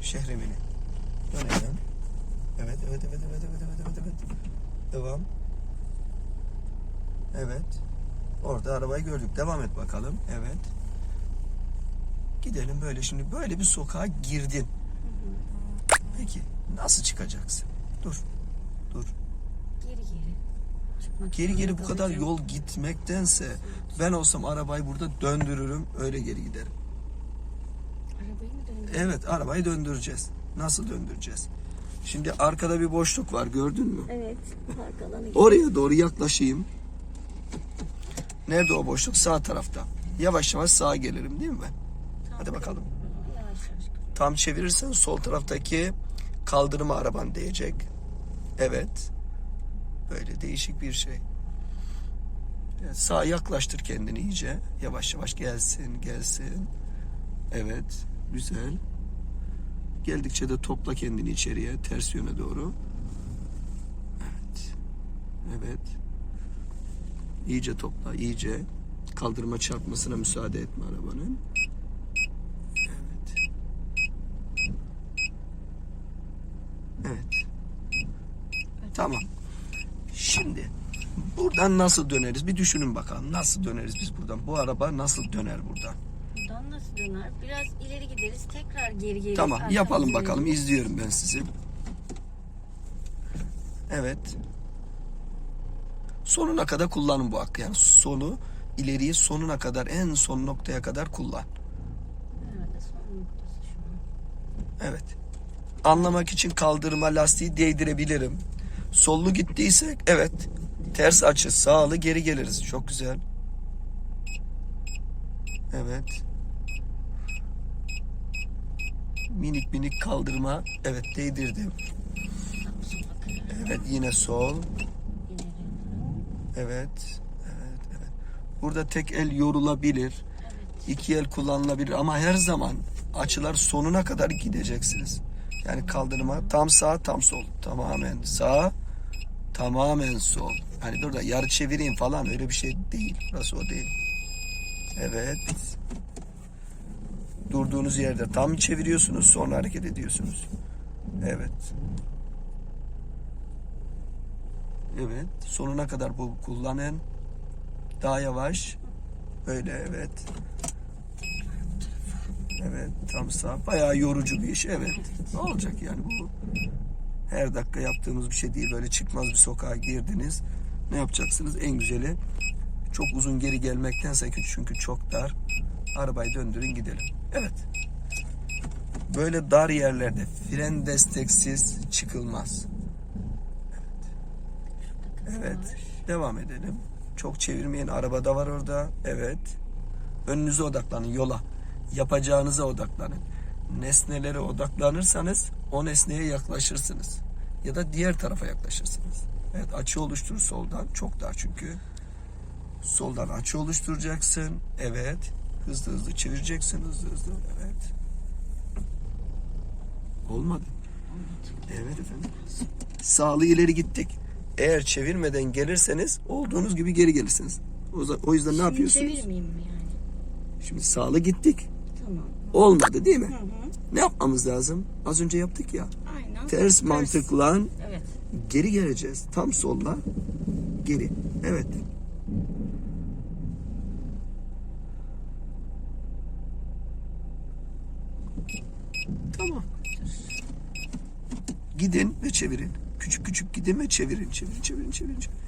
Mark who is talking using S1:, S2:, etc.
S1: Şehremini. Dönelim. Evet, evet, evet, evet, evet, evet, evet, evet. Devam. Evet. Orada arabayı gördük. Devam et bakalım. Evet. Gidelim böyle şimdi. Böyle bir sokağa girdin. Peki nasıl çıkacaksın? Dur. Dur.
S2: Geri geri. Çıkmak
S1: Geri geri bu kadar yol gitmektense ben olsam arabayı burada döndürürüm. Öyle geri giderim. Evet arabayı döndüreceğiz. Nasıl döndüreceğiz? Şimdi arkada bir boşluk var gördün mü?
S2: Evet. Arkadan
S1: Oraya doğru yaklaşayım. Nerede o boşluk? Sağ tarafta. Yavaş yavaş sağa gelirim değil mi ben? Hadi bakalım.
S2: Yavaş yavaş.
S1: Tam çevirirsen sol taraftaki kaldırıma araban değecek. Evet. Böyle değişik bir şey. Evet, sağa yaklaştır kendini iyice. Yavaş yavaş gelsin, gelsin. Evet, güzel. Geldikçe de topla kendini içeriye, ters yöne doğru. Evet. Evet. İyice topla, iyice. Kaldırıma çarpmasına müsaade etme arabanın. Evet. Evet. Tamam. Şimdi buradan nasıl döneriz? Bir düşünün bakalım. Nasıl döneriz biz buradan? Bu araba nasıl döner buradan?
S2: Buradan nasıl döner? Biraz ileri gideriz. Tekrar geri geri.
S1: Tamam,
S2: arkamızı
S1: yapalım bakalım.
S2: dönelim.
S1: İzliyorum ben sizi. Evet. Sonuna kadar kullanın bu hakkı. Yani sonu ileriyi sonuna kadar en son noktaya kadar kullan.
S2: Herhalde son noktası şu an.
S1: Evet. Anlamak için kaldırıma lastiği değdirebilirim. Sollu gittiysek evet. Ters açı sağlı geri geliriz. Çok güzel. Evet. Minik minik kaldırma. Evet değdirdim. Evet yine sol. Evet. Evet evet. Burada tek el yorulabilir. İki el kullanılabilir ama her zaman açılar sonuna kadar gideceksiniz. Yani kaldırma tam sağ tam sol tamamen sağ tamamen sol. Hani burada yarı çevireyim falan öyle bir şey değil. Burası o değil. Evet. Durduğunuz yerde tam çeviriyorsunuz sonra hareket ediyorsunuz. Evet. Evet. Sonuna kadar bu kullanın. Daha yavaş. Böyle evet. Evet tam sağ. Bayağı yorucu bir iş. Evet. Ne olacak yani bu? Her dakika yaptığımız bir şey değil. Böyle çıkmaz bir sokağa girdiniz. Ne yapacaksınız? En güzeli çok uzun geri gelmektense çünkü çok dar. Arabayı döndürün gidelim. Evet. Böyle dar yerlerde fren desteksiz çıkılmaz. Evet. Devam edelim. Çok çevirmeyin. Araba da var orada. Evet. Önünüze odaklanın yola. Yapacağınıza odaklanın. Nesnelere odaklanırsanız o nesneye yaklaşırsınız. Ya da diğer tarafa yaklaşırsınız. Evet açı oluşturur soldan. Çok dar çünkü. Soldan açı oluşturacaksın. Evet. Hızlı hızlı çevireceksin. Hızlı hızlı. Evet. Olmadı. Evet efendim. Sağlı ileri gittik. Eğer çevirmeden gelirseniz olduğunuz gibi geri gelirsiniz. O yüzden, yüzden ne
S2: Şimdi
S1: yapıyorsunuz?
S2: çevirmeyeyim mi yani?
S1: Şimdi sağlı gittik.
S2: Tamam.
S1: Olmadı değil mi?
S2: Hı hı.
S1: Ne yapmamız lazım? Az önce yaptık ya.
S2: Aynen.
S1: Ters mantıkla
S2: Evet.
S1: geri geleceğiz. Tam solla geri. Evet. Tamam. Gidin ve çevirin. Küçük küçük gidin ve çevirin. Çevirin, çevirin, çevirin. çevirin.